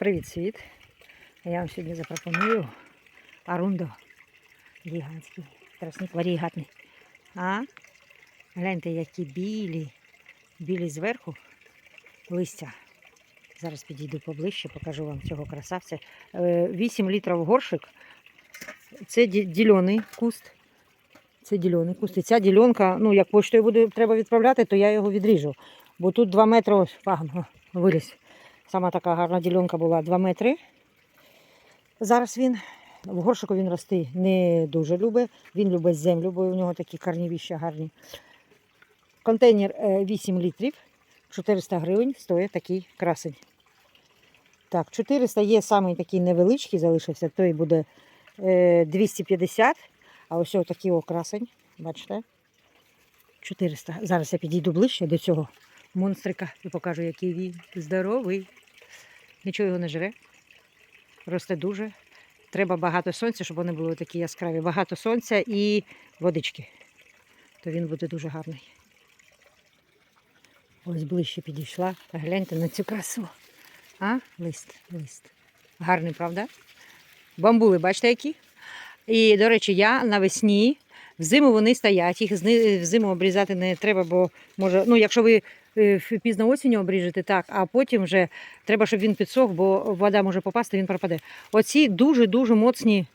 Привіт, світ! Я вам сьогодні запропоную арундо. Гігантський. Тросник варігатний. А? Гляньте, які білі. Білі зверху листя. Зараз підійду поближче, покажу вам цього красавця. Е, 8 літрів горшик. Це ді- дільоний куст. Це дільоний куст. І ця дільонка, ну як поштою буде треба відправляти, то я його відріжу. Бо тут 2 метри ось пагно виліз. Сама така гарна ділянка була 2 метри. Зараз він в горшику він рости не дуже любить. Він любить землю, бо у нього такі корнівіща гарні. Контейнер е, 8 літрів, 400 гривень стоїть такий красень. Так, 400 є самий такий невеличкий, залишився, той буде е, 250. А ось такий красень, бачите? 400. Зараз я підійду ближче до цього монстрика і покажу, який він здоровий. Нічого його не жре. Росте дуже. Треба багато сонця, щоб вони були такі яскраві. Багато сонця і водички. То він буде дуже гарний. Ось ближче підійшла. Гляньте на цю красу. А? Лист, лист. Гарний, правда? Бамбули, бачите, які? І, до речі, я навесні, взиму вони стоять, їх взиму обрізати не треба, бо може, ну, якщо ви пізно осінню обріжете, так, а потім вже треба, щоб він підсох, бо вода може попасти, він пропаде. Оці дуже-дуже моцні,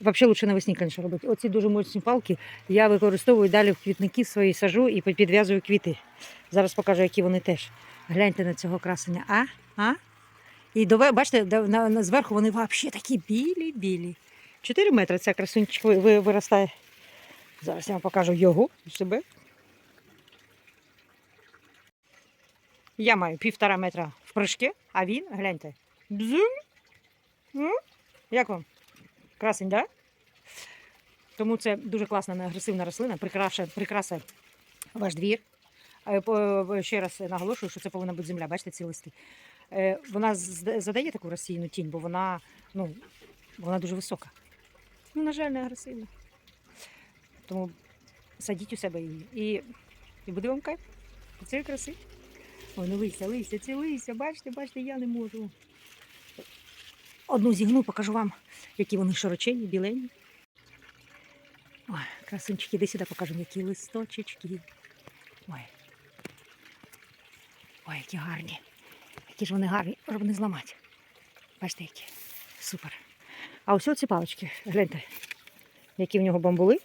взагалі лучше навесні, звісно, робити. Оці дуже моцні палки я використовую далі в квітники свої сажу і підв'язую квіти. Зараз покажу, які вони теж. Гляньте на цього красення. А? А? І бачите, зверху вони взагалі такі білі-білі. 4 метри ця красунчик ви- ви- виростає. Зараз я вам покажу його себе. Я маю півтора метра в прыжки, а він, гляньте. Бзум. Як вам? Красень? Да? Тому це дуже класна неагресивна рослина, прикраша, прикраса ваш двір. Е, Ще раз наголошую, що це повинна бути земля. Бачите ці листи. Е, Вона задає таку розсійну тінь, бо вона, ну, вона дуже висока. Ну, на жаль, не агресивна. Тому садіть у себе її. І, і буде вам кайф. Цієї краси. Ой, ну листя, листя, ці листя, бачите, бачите, я не можу. Одну зігну, покажу вам, які вони широченні, білені. Ой, красунчики, іди сюди покажу, які листочечки. Ой. Ой, які гарні. Які ж вони гарні, щоб не зламати. Бачите, які. Супер. А ось ці палички, гляньте, які в нього бамбули.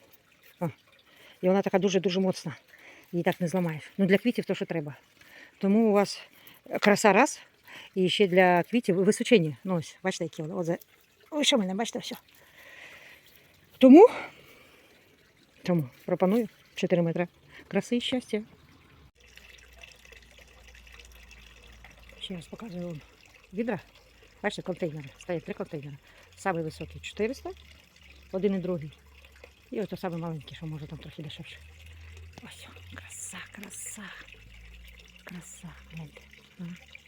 О, і вона така дуже-дуже моцна. Її так не зламаєш. Ну для квітів то, що треба. Тому у вас краса раз. І ще для квітів височені. Ну ось, бачите, які вони. От. Ой, що мене, бачите, все. Тому, тому пропоную 4 метри краси і щастя. Ще раз показую вам відра. Бачите, контейнери. Стоять три контейнери. Самий високий 400, один і другий. І ось самий маленький, що може там трохи дешевше. Ось, о, краса, краса. Краса, гляньте. М. Краса.